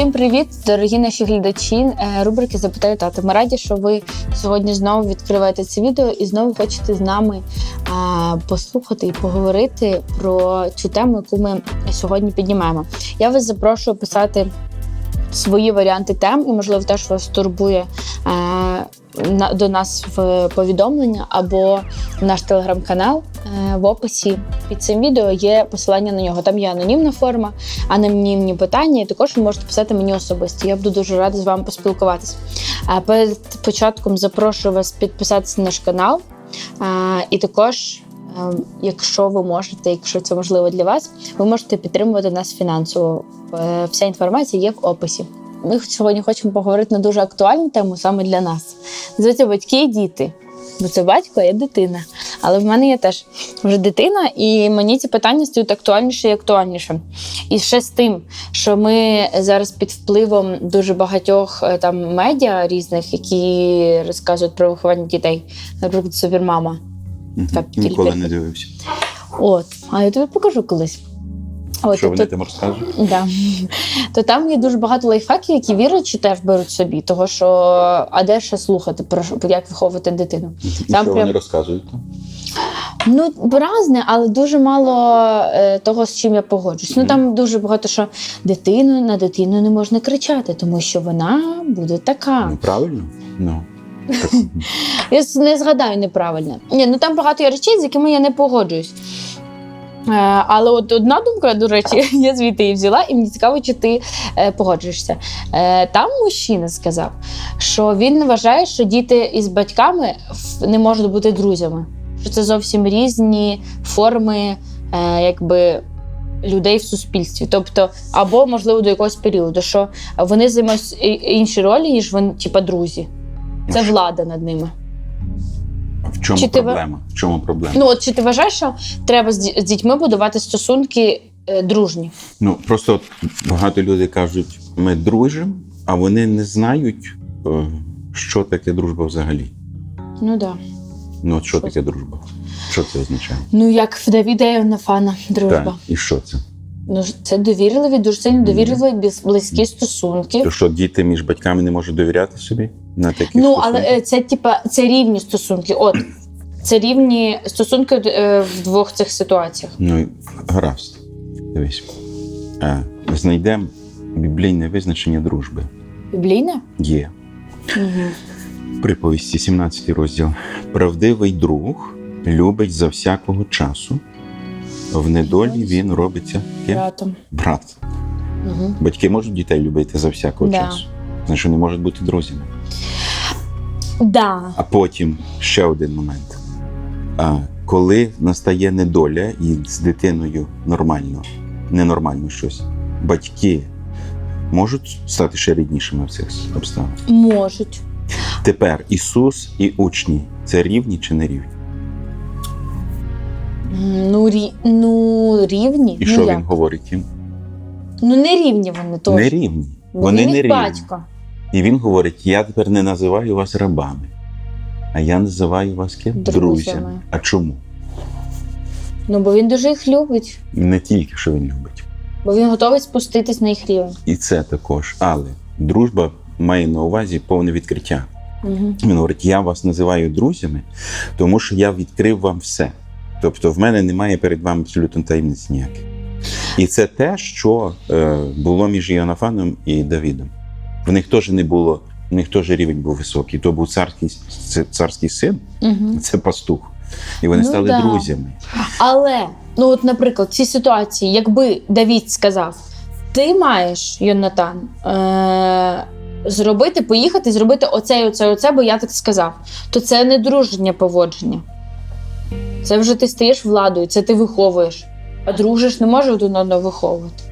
Всім привіт, дорогі наші глядачі. Е, Рубрики Запитаю тата. Ми раді, що ви сьогодні знову відкриваєте це відео і знову хочете з нами а, послухати і поговорити про цю тему, яку ми сьогодні піднімаємо. Я вас запрошую писати свої варіанти тем, і, можливо, теж вас турбує е, на, до нас в повідомлення або в наш телеграм-канал. Е, в описі під цим відео є посилання на нього. Там є анонімна форма, анонімні питання, і також ви можете писати мені особисто. Я буду дуже рада з вами поспілкуватися. Е, перед початком запрошую вас підписатися на наш канал. Е, і також, якщо ви можете, якщо це можливо для вас, ви можете підтримувати нас фінансово. Вся інформація є в описі. Ми сьогодні хочемо поговорити на дуже актуальну тему саме для нас. Називається батьки і діти. Бо це батько, а я дитина. Але в мене є теж вже дитина, і мені ці питання стають актуальніше і актуальніше. І ще з тим, що ми зараз під впливом дуже багатьох е, там медіа різних, які розказують про виховання дітей, наприклад, Супермама. Так, Ніколи не дивився. От, а я тобі покажу колись. От, Що вони там розкажуть? Да. То там є дуже багато лайфхаків, які віруючі теж беруть собі, того що а де ще слухати про як виховувати дитину. І Там що прям- вони розказують? Ну, разне, але дуже мало е, того, з чим я погоджусь. Ну там дуже багато що дитину на дитину не можна кричати, тому що вона буде така. Ну, правильно? Ну. Я не згадаю неправильно. Ні, ну там багато є речей, з якими я не погоджуюсь. Е, але от одна думка, до речі, я звідти її взяла, і мені цікаво, чи ти е, погоджуєшся. Е, там мужчина сказав, що він вважає, що діти із батьками не можуть бути друзями. Що це зовсім різні форми, якби. Людей в суспільстві, тобто, або можливо до якогось періоду, що вони займають інші ролі, ніж вони, типа, друзі. Це влада над ними. В чому Чи ти проблема? В чому проблема? Ну от чи ти вважаєш, що треба з дітьми будувати стосунки е, дружні? Ну просто от багато людей кажуть, ми дружимо, а вони не знають, е, що таке дружба взагалі. Ну да. Ну, от що Що таке дружба? Що це означає? Ну як в Давіда і Нафана дружба. Так. І що це? Ну це довірливі, дуже сильно довірливі, близькі стосунки. То що діти між батьками не можуть довіряти собі на такі Ну стосунки? але е, це типа це рівні стосунки. От це рівні стосунки е, в двох цих ситуаціях. Ну, гаразд. Дивись. Е, знайдемо біблійне визначення дружби. Біблійне? Є. Угу. Приповісті, 17 розділ. Правдивий друг любить за всякого часу. В недолі він робиться ким? Братом. брат. Угу. Батьки можуть дітей любити за всякого Да. часу. Значить, вони можуть бути друзями. Да. А потім ще один момент. А, коли настає недоля і з дитиною нормально, ненормально щось, батьки можуть стати ще ріднішими в цих обставинах. Можуть. Тепер Ісус і учні це рівні чи не рівні? Ну, рі... ну рівні. І ну, що як? він говорить їм? Ну не рівні вони точно. Не рівні. Ну, Вони не рівні. батько. І він говорить: я тепер не називаю вас рабами, а я називаю вас ким? Друзями. А чому? Ну, бо він дуже їх любить, Не тільки що він любить. бо він готовий спуститись на їх рівень. І це також. Але дружба має на увазі повне відкриття. Угу. Він говорить: я вас називаю друзями, тому що я відкрив вам все. Тобто, в мене немає перед вами абсолютно таємниць ніяких. І це те, що е, було між Іонафаном і Давідом. В них теж не було, в них теж рівень був високий. То був царський, царський син, Угу. це пастух. І вони Ну стали да. друзями. Але, ну от, наприклад, в цій ситуації, якби Давід сказав: ти маєш, Йонатан, е- зробити, поїхати, зробити оце, і оце, і оце, бо я так сказав, то це не дружнє поводження. Це вже ти стаєш владою, це ти виховуєш. А дружиш не може один одного виховувати.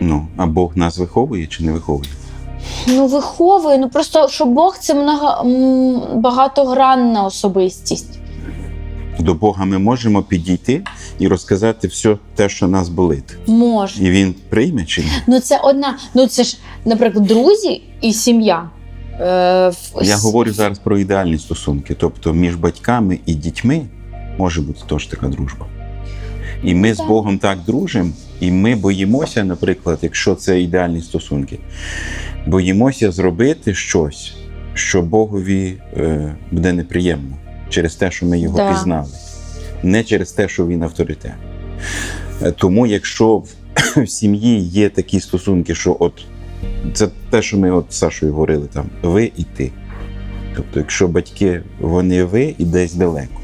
Ну, а Бог нас виховує чи не виховує? Ну, виховує. Ну просто що Бог це много, м, багатогранна особистість. До Бога ми можемо підійти і розказати все те, що нас болить. Може. І він прийме чи ні? Ну це одна. Ну це ж, наприклад, друзі і сім'я. Е, Я говорю зараз про ідеальні стосунки. Тобто між батьками і дітьми може бути теж така дружба. І ми з Богом так дружимо, І ми боїмося, наприклад, якщо це ідеальні стосунки, боїмося зробити щось, що Богові е, буде неприємно через те, що ми його Да. пізнали, не через те, що він авторитет. Е, Тому, якщо в, в сім'ї є такі стосунки, що от це те, що ми от з Сашою говорили, там ви і ти. Тобто, якщо батьки вони ви і десь далеко,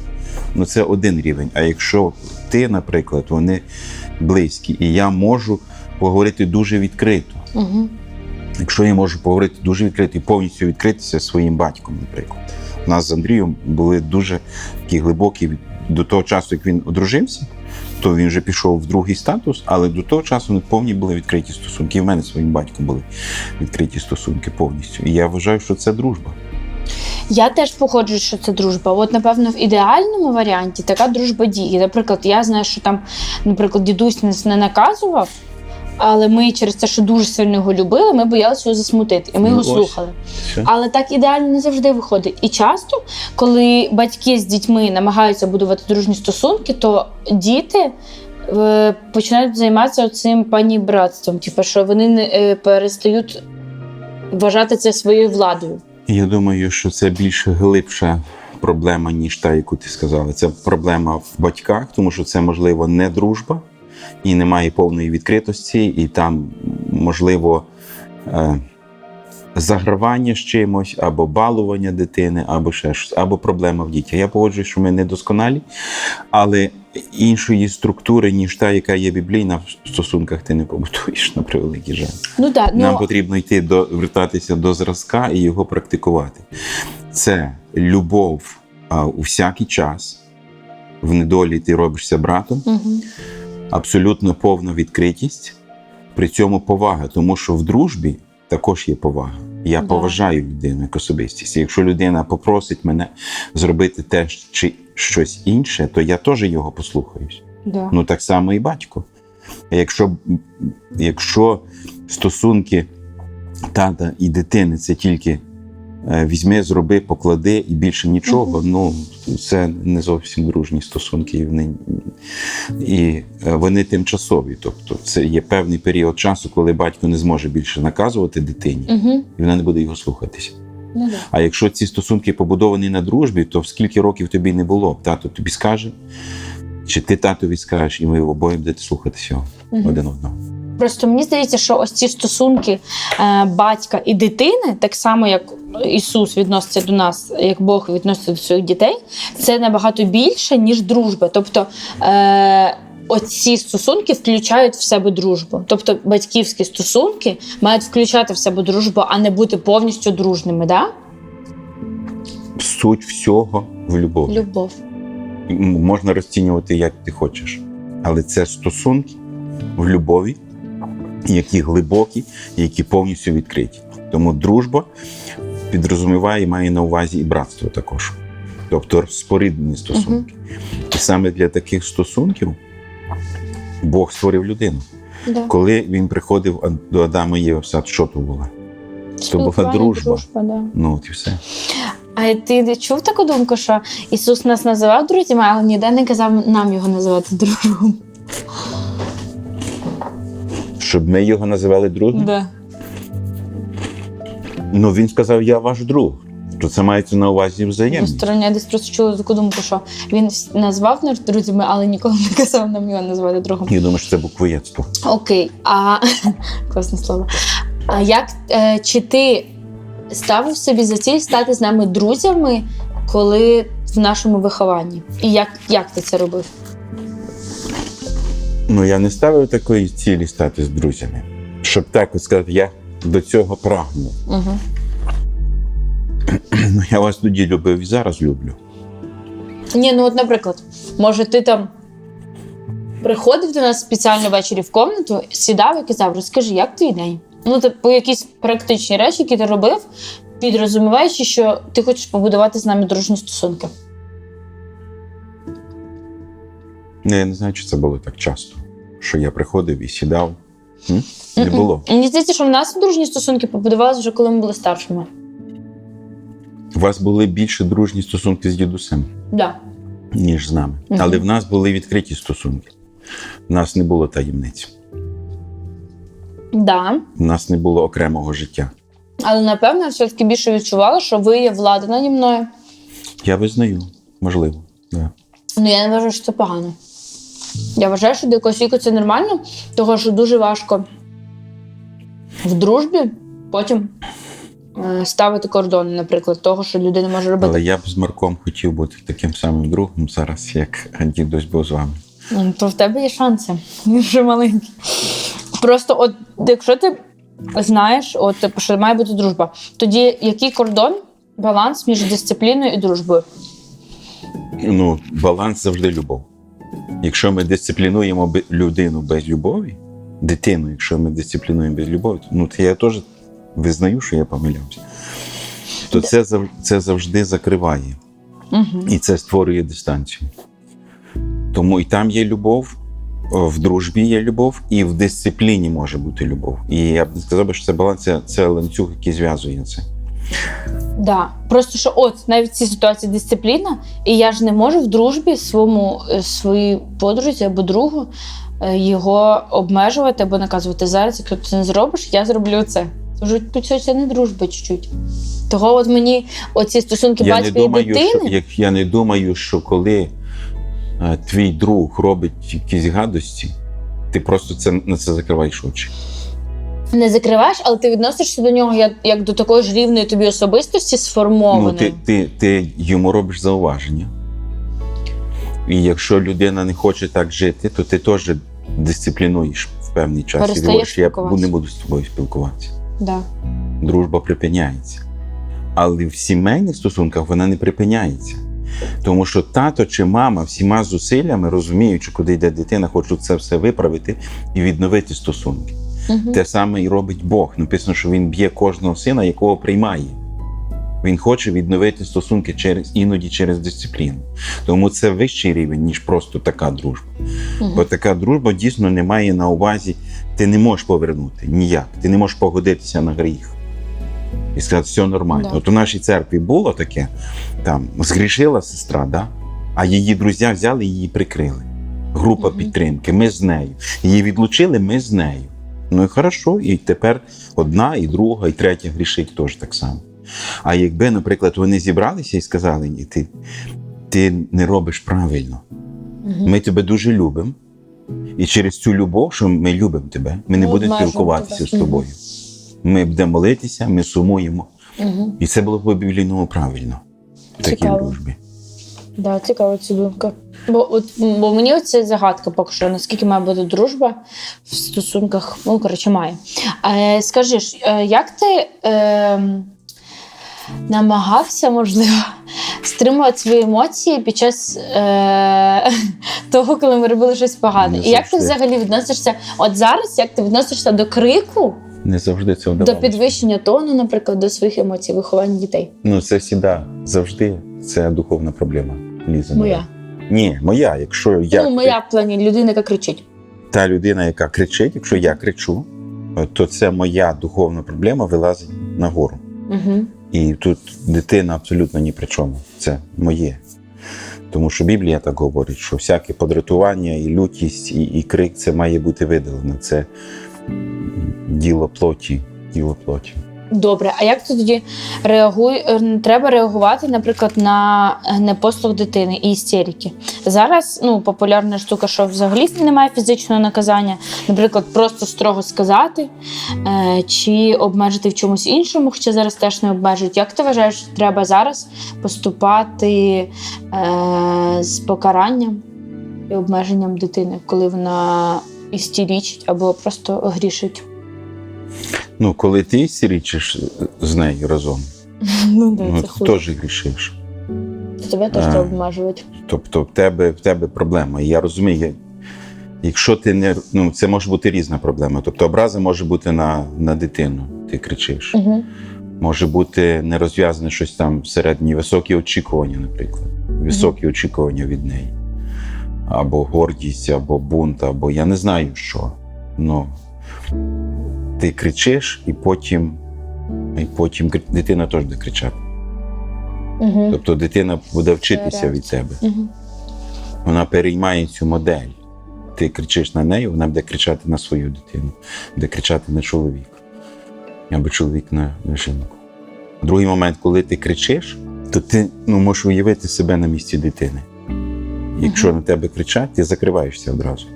ну це один рівень. А якщо ти, наприклад, вони близькі, і я можу поговорити дуже відкрито. Угу. Якщо я можу поговорити дуже відкрито і повністю відкритися своїм батьком, наприклад. У нас з Андрієм були дуже такі глибокі до того часу, як він одружився, то він вже пішов в другий статус, але до того часу не повні були відкриті стосунки. І в мене своїм батьком були відкриті стосунки повністю. І я вважаю, що це дружба. Я теж походжу, що це дружба. От, напевно, в ідеальному варіанті така дружба діє. Наприклад, я знаю, що там, наприклад, дідусь не наказував, але ми через те, що дуже сильно його любили, ми боялися його засмутити, і ми Ну, його ось. слухали. Все. Але так ідеально не завжди виходить. І часто, коли батьки з дітьми намагаються будувати дружні стосунки, то діти. е, Починають займатися цим панібратством, типу, що вони не е, перестають вважати це своєю владою. Я думаю, що це більш глибша проблема, ніж та, яку ти сказала. Це проблема в батьках, тому що це, можливо, не дружба і немає повної відкритості, і там, можливо, е, загравання з чимось, або балування дитини, або ще щось, або проблема в дітях. Я погоджуюсь, що ми недосконалі, але іншої структури, ніж та, яка є біблійна, в стосунках ти не побудуєш на превеликий жаль. Ну так, ну, Нам потрібно йти до вертатися до зразка і його практикувати. Це любов а, у всякий час. В недолі ти робишся братом, Угу. Абсолютно повна відкритість, при цьому повага, тому що в дружбі також є повага. Я Да. поважаю людину як особистість. І Якщо людина попросить мене зробити те чи щось інше, то я теж його послухаюсь. Да. Ну так само і батько. Якщо, якщо стосунки тата і дитини це тільки візьми, зроби, поклади і більше нічого, ну це не зовсім дружні стосунки. І вони, і е, вони тимчасові. Тобто це є певний період часу, коли батько не зможе більше наказувати дитині, і вона не буде його слухатися. Ну, да. А якщо ці стосунки побудовані на дружбі, то скільки років тобі не було, тато тобі скаже, чи ти татові скажеш, і ви обоє будете слухатися один одного. Просто мені здається, що ось ці стосунки е, батька і дитини, так само як Ісус відноситься до нас, як Бог відноситься до своїх дітей, це набагато більше, ніж дружба. Тобто е, оці стосунки включають в себе дружбу. Тобто батьківські стосунки мають включати в себе дружбу, а не бути повністю дружними. Да? Суть всього в любові. Любов. Можна розцінювати, як ти хочеш. Але це стосунки в любові, які глибокі, які повністю відкриті. Тому дружба підрозуміває і має на увазі і братство також. Тобто споріднені стосунки. І саме для таких стосунків Бог створив людину. Да. Коли він приходив до Адама і Єви в сад, що то було? була Спілкування, дружба. да. Ну, от і все. А ти чув таку думку, що Ісус нас називав друзями, але ніде не казав нам його називати другом? Щоб ми його називали другом. Да. Ну він сказав, я ваш друг. То це мається на увазі В взаємність. стороні я десь просто чула таку думку, що він назвав нас друзями, але ніколи не казав нам його назвати другом. Я думаю, що це буквоєдство. Окей, а класне слово. А як е, чи ти ставив собі за ціль стати з нами друзями, коли в нашому вихованні? І як, як ти це робив? Ну я не ставив такої цілі стати з друзями. Щоб так от сказати, я до цього прагну. Угу. Ну я вас тоді любив і зараз люблю. Ні, ну от, наприклад, може, ти там приходив до нас спеціально ввечері в комнату, сідав і казав, розкажи, як твій день? Ну, типу, якісь практичні речі, які ти робив, підрозуміваючи, що ти хочеш побудувати з нами дружні стосунки. Ну, я не знаю, чи це було так часто, що я приходив і сідав. М? Не було. Мені здається, що в нас дружні стосунки побудувалися вже коли ми були старшими. У вас були більше дружні стосунки з дідусем, Да. ніж з нами. Мгм. Але в нас були відкриті стосунки. В нас не було таємниць. Да. У нас не було окремого життя. Але напевно все-таки більше відчувала, що ви є влада наді мною. Я визнаю, можливо. Да. Ну я не вважаю, що це погано. Я вважаю, що до якогось віку це нормально, тому що дуже важко в дружбі потім е, ставити кордони, наприклад, того, що людина може робити. Але я б з Марком хотів бути таким самим другом зараз, як дідусь був з вами. Ну, То в тебе є шанси. Він вже маленький. Просто, от якщо ти знаєш, от типу, що має бути дружба, тоді який кордон, баланс між дисципліною і дружбою? Ну, баланс завжди любов. Якщо ми дисциплінуємо людину без любові, дитину, якщо ми дисциплінуємо без любові, то, ну, то я теж визнаю, що я помилявся. То це, це завжди закриває. Угу. І це створює дистанцію. Тому і там є любов, в дружбі є любов, і в дисципліні може бути любов. І я б сказав, що це баланс, це, це ланцюг, який зв'язує це. Да. Просто що от навіть в цій ситуації дисципліна, і я ж не можу в дружбі своєму е, своїй подрузі або другу е, його обмежувати або наказувати зараз. Якщо ти це не зробиш, я зроблю це. Тут це не дружба чуть-чуть. Того от мені оці стосунки Я не, батька і дитини. що, як, я не думаю, що коли е, твій друг робить якісь гадості, ти просто це, на це закриваєш очі. Не закриваєш, але ти відносишся до нього як, як до такої ж рівної тобі особистості Ну, ти, ти, ти йому робиш зауваження. І якщо людина не хоче так жити, то ти теж дисциплінуєш в певний час. І говориш, я не буду з тобою спілкуватися. Да. Дружба припиняється. Але в сімейних стосунках вона не припиняється. Тому що тато чи мама всіма зусиллями, розуміючи, куди йде дитина, хочуть це все виправити і відновити стосунки. Угу. Те саме і робить Бог. Написано, що він б'є кожного сина, якого приймає. Він хоче відновити стосунки через іноді через дисципліну. Тому це вищий рівень, ніж просто така дружба. Бо така дружба дійсно не має на увазі, ти не можеш повернути ніяк. Ти не можеш погодитися на гріх. І сказати, все нормально. Да. От у нашій церкві було таке: там згрішила сестра, да? а її друзі взяли і її прикрили. Група Мгм. підтримки, ми з нею. Її відлучили, ми з нею. Ну і хорошо, і тепер одна, і друга, і третя грішить теж так само. А якби, наприклад, вони зібралися і сказали, ні, ти, ти не робиш правильно. Угу. Ми тебе дуже любимо. І через цю любов, що ми любимо тебе, ми не Ми будемо спілкуватися тебе. з тобою. Ми будемо молитися, ми сумуємо. Угу. І це було б по біблійному правильно в такій дружбі. Да, цікава ця думка. Бо, от, бо мені це загадка поки що, наскільки має бути дружба в стосунках, ну, коротше, має. А, скажи ж, е, як ти е, намагався, можливо, стримувати свої емоції під час е, того, коли ми робили щось погане? Не І як ти взагалі відносишся? От зараз, як ти відносишся до крику, Не завжди це до підвищення тону, наприклад, до своїх емоцій, виховання дітей? Ну, це всіда, завжди це духовна проблема. Ліза. Моя. Ні, моя. Якщо я Ну, моя в плані людина, яка кричить. та людина, яка кричить, якщо я кричу, то це моя духовна проблема вилазить нагору. Угу. І тут дитина абсолютно ні при чому. Це моє. Тому що Біблія так говорить, що всяке подратування і лютість, і, і крик це має бути видалено. Це діло плоті, діло плоті. Добре, а як тоді реагуй? е, Треба реагувати, наприклад, на е, непослух дитини і істерики. Зараз ну, популярна штука, що взагалі немає фізичного наказання, наприклад, просто строго сказати е, чи обмежити в чомусь іншому, хоча зараз теж не обмежують. Як ти вважаєш, треба зараз поступати е, з покаранням і обмеженням дитини, коли вона істерічить або просто грішить? Ну, коли ти сірічиш з нею разом, Ну, да, ну, ти теж грішиш. Тебе теж обмежувати. Тобто в тебе, в тебе проблема. І я розумію, якщо ти не ну, це може бути різна проблема. Тобто образа може бути на, на дитину, ти кричиш. Угу. Може бути нерозв'язане щось там всередині, високі очікування, наприклад. Високі очікування від неї. Або гордість, або бунт, або я не знаю що. Ну, ти кричиш, і потім, і потім дитина теж буде кричати. Угу. Тобто дитина буде вчитися від тебе. Угу. Вона переймає цю модель. ти кричиш на неї, вона буде кричати на свою дитину, буде кричати на чоловіка. Або чоловік на, на жінку. Другий момент, коли ти кричиш, то ти ну, можеш уявити себе на місці дитини. Якщо на тебе кричать, ти закриваєшся одразу.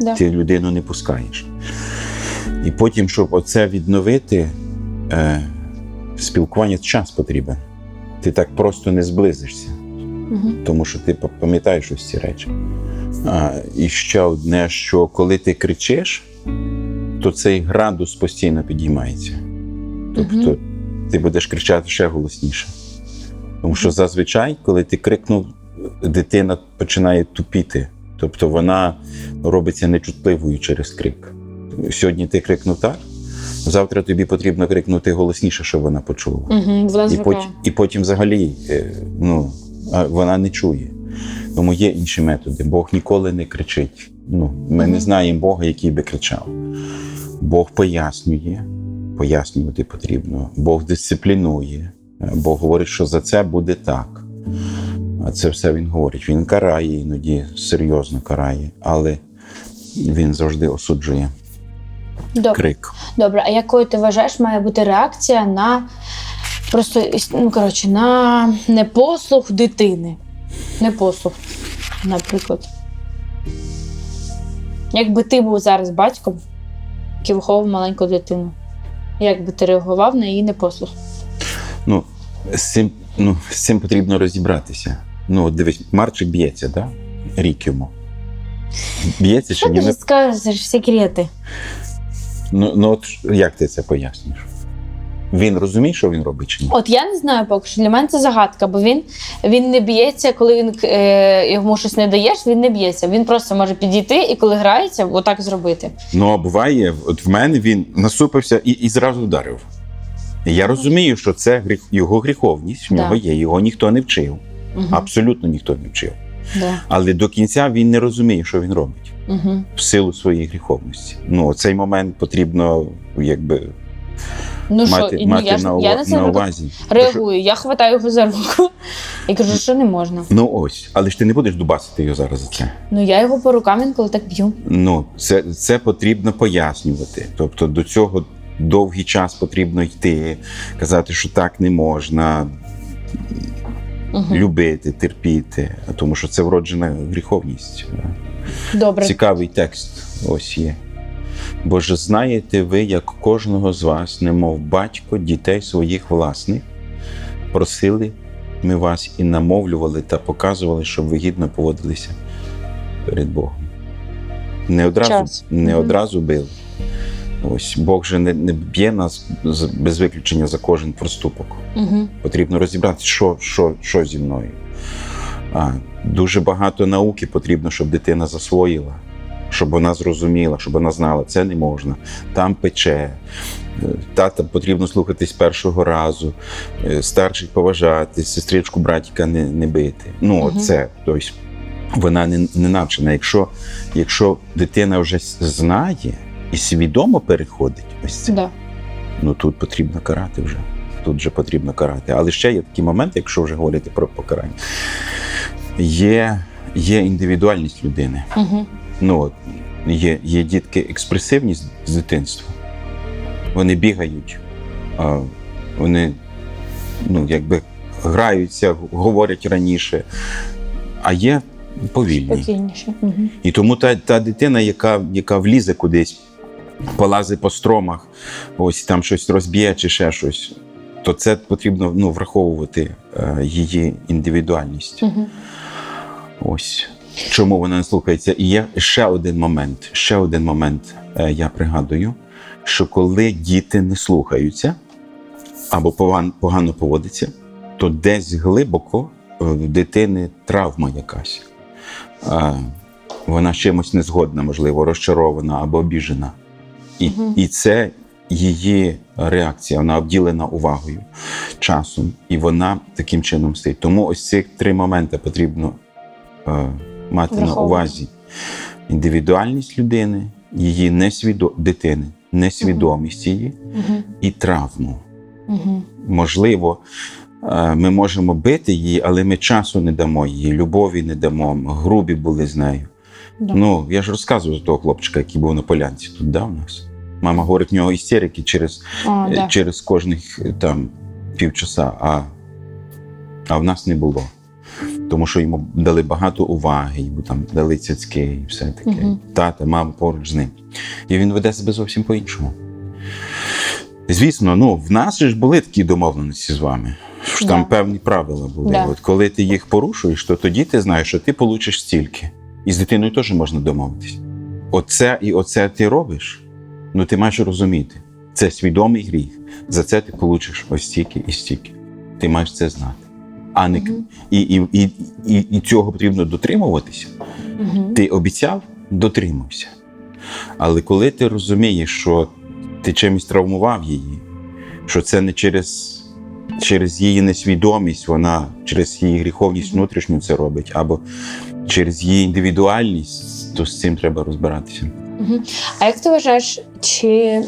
Да. Ти людину не пускаєш. І потім, щоб оце відновити, е, спілкування час потрібен. Ти так просто не зблизишся, Угу. тому що ти пам'ятаєш ось ці речі. А, і ще одне, що коли ти кричиш, то цей градус постійно підіймається. Тобто ти будеш кричати ще голосніше. Тому що зазвичай, коли ти крикнув, дитина починає тупіти. Тобто вона робиться нечутливою через крик. Сьогодні ти крикнув так, завтра тобі потрібно крикнути голосніше, щоб вона почула. Угу. Вона І, потім, і потім взагалі е, ну, вона не чує. Тому є інші методи. Бог ніколи не кричить. Ну, ми не знаємо Бога, який би кричав. Бог пояснює, пояснювати потрібно. Бог дисциплінує. Бог говорить, що за це буде так. А це все він говорить. Він карає іноді серйозно карає, але він завжди осуджує Добре. крик. Добре, а якою ти вважаєш, має бути реакція на просто ну, коротше, на непослух дитини? Непослух, наприклад. Якби ти був зараз батьком, який виховував маленьку дитину, як би ти реагував на її непослух? Ну, з цим, ну, з цим потрібно розібратися. Ну, от дивись, Марчик б'ється, да? рік йому. Б'ється чи Що ні? ти ж скажеш секрети? Ну, ну от як ти це пояснюєш? Він розуміє, що він робить чи ні? От я не знаю поки що. Для мене це загадка, бо він, він не б'ється, коли він е, йому щось не даєш, він не б'ється. Він просто може підійти і коли грається, отак зробити. Ну, а буває, от в мене він насупився і, і зразу вдарив. Я розумію, що це гріх, його гріховність, в Да. є, його ніхто не вчив. Угу. Абсолютно ніхто не вчив. Да. Але до кінця він не розуміє, що він робить Угу. в силу своєї гріховності. Ну, цей момент потрібно якби Ну що, мати, ну, мати я, на, я на на увазі. реагую. Я хватаю його за руку і кажу, що не можна. Ну ось, але ж ти не будеш дубасити його зараз за це. Ну я його по рукам інколи так б'ю. Ну, це, це потрібно пояснювати. Тобто до цього довгий час потрібно йти, казати, що так не можна, Угу. любити, терпіти, тому що це вроджена гріховність. Добре. Цікавий текст ось є. Бо ж знаєте ви, як кожного з вас, немов батько дітей своїх власних, просили ми вас і намовлювали та показували, щоб ви гідно поводилися перед Богом. Не одразу, Час. не одразу били. Ось Бог же не, не б'є нас без виключення за кожен проступок. Угу. Потрібно розібратися, що, що, що зі мною. А, дуже багато науки потрібно, щоб дитина засвоїла, щоб вона зрозуміла, щоб вона знала, це не можна, там пече. Е, Тата потрібно слухатись першого разу, е, старших поважати, сестричку, братіка не, не бити. Ну, Мгм. це, тобто, вона не, не навчена. Якщо, якщо дитина вже знає і свідомо переходить, ось це, Да. ну тут потрібно карати вже. Тут вже потрібно карати. Але ще є такі моменти, якщо вже говорити про покарання. Є, є індивідуальність людини. Угу. Ну, от, є, є дітки експресивні з, дитинства. Вони бігають, а, вони ну, якби граються, говорять раніше. А є повільні. Угу. І тому та, та дитина, яка, яка влізе кудись, полазить по стромах, ось там щось розб'є чи ще щось, то це потрібно ну, враховувати е, її індивідуальність. Угу. Ось чому вона не слухається. І є ще один момент. Ще один момент е, я пригадую, що коли діти не слухаються або погано, поводяться, то десь глибоко в дитини травма якась. Е, Вона чимось не згодна, можливо, розчарована або обіжена. І, Мгм. і це її реакція, вона обділена увагою, часом, і вона таким чином стоїть. Тому ось ці три моменти потрібно е, мати на увазі: індивідуальність людини, її несвідо... дитини, несвідомість її Угу. і травму. Угу. Можливо, е, ми можемо бити її, але ми часу не дамо їй, любові не дамо, грубі були з нею. Да. Ну, я ж розказував за того хлопчика, який був на полянці тут, да, у нас. Мама говорить, в нього істерики через, О, е, да. через кожних там півчаса, а, а в нас не було. Тому що йому дали багато уваги, йому там дали цяцьки і все таке. Мгм. Тата, мама поруч з ним. І він веде себе зовсім по-іншому. Звісно, ну, в нас ж були такі домовленості з вами. Що там певні правила були. Да. От коли ти їх порушуєш, то тоді ти знаєш, що ти получиш стільки. І з дитиною теж можна домовитись. Оце і оце ти робиш. Ну ти маєш розуміти, це свідомий гріх. За це ти получиш ось стільки і стільки. Ти маєш це знати. А не Мгм. і, і, і, і, і цього потрібно дотримуватися. Мгм. Ти обіцяв, дотримався. Але коли ти розумієш, що ти чимось травмував її, що це не через, через її несвідомість, вона через її гріховність внутрішню це робить, або через її індивідуальність, то з цим треба розбиратися. А як ти вважаєш, чи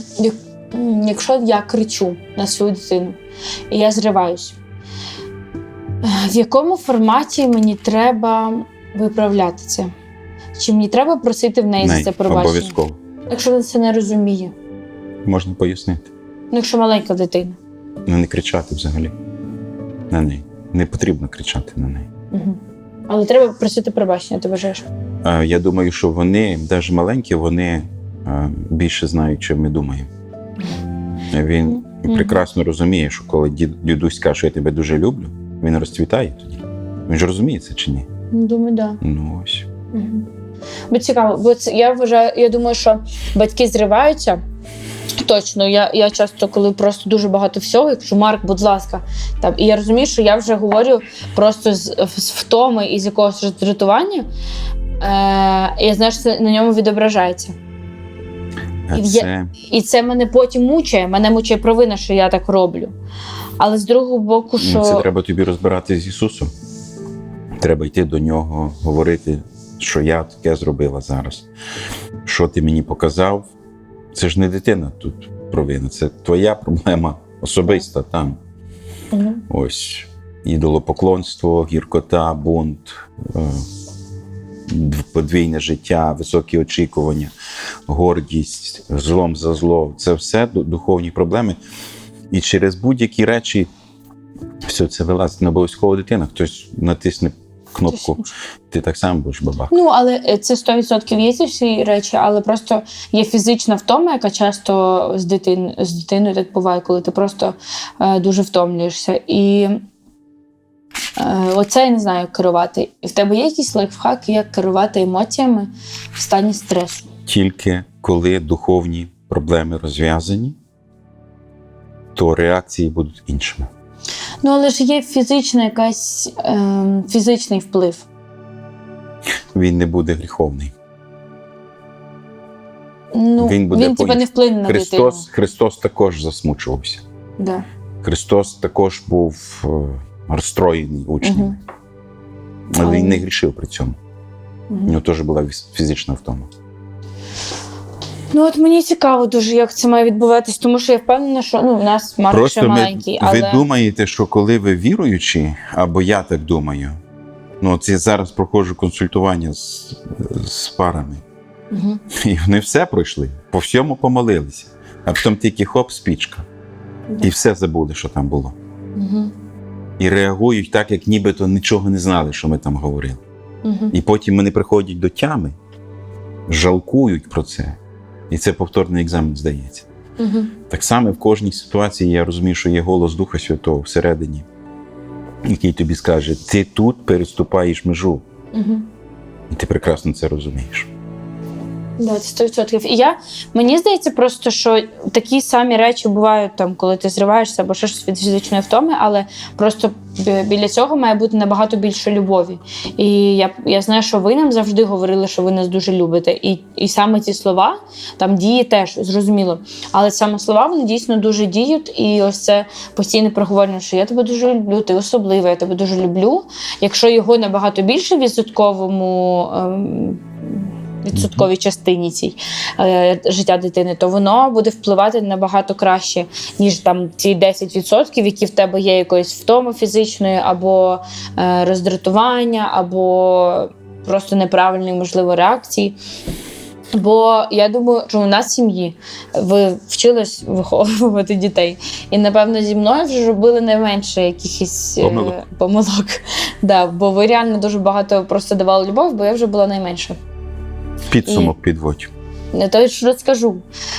якщо я кричу на свою дитину і я зриваюсь, в якому форматі мені треба виправляти це? Чи мені треба просити в неї за це пробачення? обов'язково. Якщо вона це не розуміє, Можна пояснити. ну якщо маленька дитина. Ну, не кричати взагалі на неї. Не потрібно кричати на неї. Угу. Але треба просити пробачення, ти вважаєш? Е, Я думаю, що вони, навіть маленькі, вони е, більше знають, чим ми думаємо. Він прекрасно розуміє, що коли дідусь каже, що я тебе дуже люблю, він розцвітає тоді. Він ж розуміє це чи ні? Ну, Думаю, так. Да. Ну ось. Мгм. Бо цікаво, бо це я вважаю, я думаю, що батьки зриваються. Точно, я, я часто, коли просто дуже багато всього, я кажу, Марк, будь ласка, там, і я розумію, що я вже говорю просто з, з втоми і з якогось роздратування. Е, я знаю, що це на ньому відображається. І це І це мене потім мучає. Мене мучає провина, що я так роблю. Але з другого боку, що Ну, це треба тобі розбирати з Ісусом. Треба йти до нього, говорити, що я таке зробила зараз. Що ти мені показав? Це ж не дитина тут провина, це твоя проблема особиста там. Мгм. Ось ідолопоклонство, гіркота, бунт, е, подвійне життя, високі очікування, гордість, злом за зло це все духовні проблеми. І через будь-які речі все це вилазить не обов'язково дитина. Хтось натисне кнопку, ти так само будеш бабах. Ну, але е, це 100% є ці всі речі, але просто є фізична втома, яка часто з, дитин, з дитиною так буває, коли ти просто е, дуже втомлюєшся. І оце я не знаю, як керувати. В тебе є якісь лайфхаки, як керувати емоціями в стані стресу? Тільки коли духовні проблеми розв'язані, то реакції будуть іншими. Ну, але ж є фізична якась е, фізичний вплив. Він не буде гріховний. Ну, Він він, буде типа по- не вплине на Христос, дитину. Христос також засмучувався. Да. Христос також був е, розстроєний учнем, Угу. але він не грішив при цьому. У нього теж була фізична втома. Ну от мені цікаво дуже, як це має відбуватись, тому що я впевнена, що ну, у нас Марк ще маленький, але ви думаєте, що коли ви віруючі, або я так думаю, ну от я зараз проходжу консультування з, з парами, Угу. і вони все пройшли, по всьому помолилися, а потім тільки хоп, спічка. І все забули, що там було. Угу. І реагують так, як нібито нічого не знали, що ми там говорили. Угу. І потім вони приходять до тями, жалкують про це. І це повторний екзамен здається. Угу. Так само в кожній ситуації я розумію, що є голос Духа Святого всередині, який тобі скаже: ти тут переступаєш межу, Угу. і ти прекрасно це розумієш. Да, це 100%. І я мені здається, просто що такі самі речі бувають там, коли ти зриваєшся або щось від фізичної втоми, але просто біля цього має бути набагато більше любові. І я, я знаю, що ви нам завжди говорили, що ви нас дуже любите. І, і саме ці слова там дії теж зрозуміло. Але саме слова вони дійсно дуже діють. І ось це постійне проговорення, що я тебе дуже люблю, ти особлива, я тебе дуже люблю. Якщо його набагато більше в відсотковому. Ем, Відсотковій частині цій е, життя дитини, то воно буде впливати набагато краще, ніж там ці 10%, які в тебе є якоїсь втоми фізичної, або е, роздратування, або просто неправильні, можливо, реакції. Бо я думаю, що у нас в сім'ї ви вчились виховувати дітей. І, напевно, зі мною вже робили найменше якихось е, Помилок. помилок. Да, бо ви реально дуже багато просто давали любов, бо я вже була найменша. Підсумок підводь. Не то ж розкажу,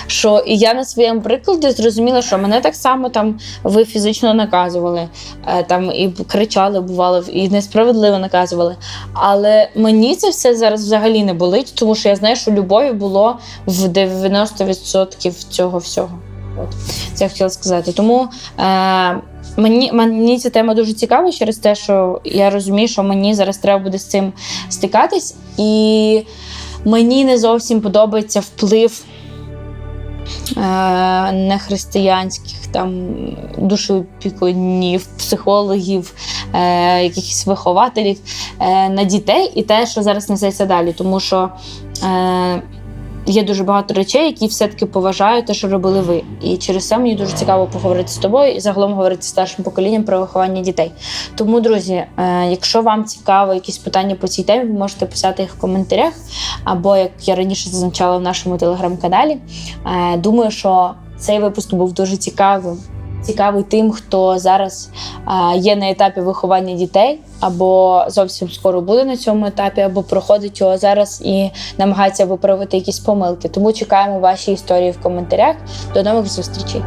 що і я на своєму прикладі зрозуміла, що мене так само там ви фізично наказували, е, там і кричали, бувало, і несправедливо наказували. Але мені це все зараз взагалі не болить, тому що я знаю, що любові було в 90% цього всього. От це я хотіла сказати. Тому е, мені, мені ця тема дуже цікава через те, що я розумію, що мені зараз треба буде з цим стикатись. І мені не зовсім подобається вплив е, нехристиянських там душеопікунів, психологів, е, якихось вихователів е, на дітей і те, що зараз несеться далі. Тому що е, є дуже багато речей, які все-таки поважають те, що робили ви. І через це мені дуже цікаво поговорити з тобою і загалом говорити з старшим поколінням про виховання дітей. Тому, друзі, е, якщо вам цікаво якісь питання по цій темі, ви можете писати їх в коментарях, або як я раніше зазначала в нашому телеграм-каналі. Е, Думаю, що цей випуск був дуже цікавим. Цікавий тим, хто зараз є на етапі виховання дітей, або зовсім скоро буде на цьому етапі, або проходить його зараз і намагається виправити якісь помилки. Тому чекаємо ваші історії в коментарях. До нових зустрічей!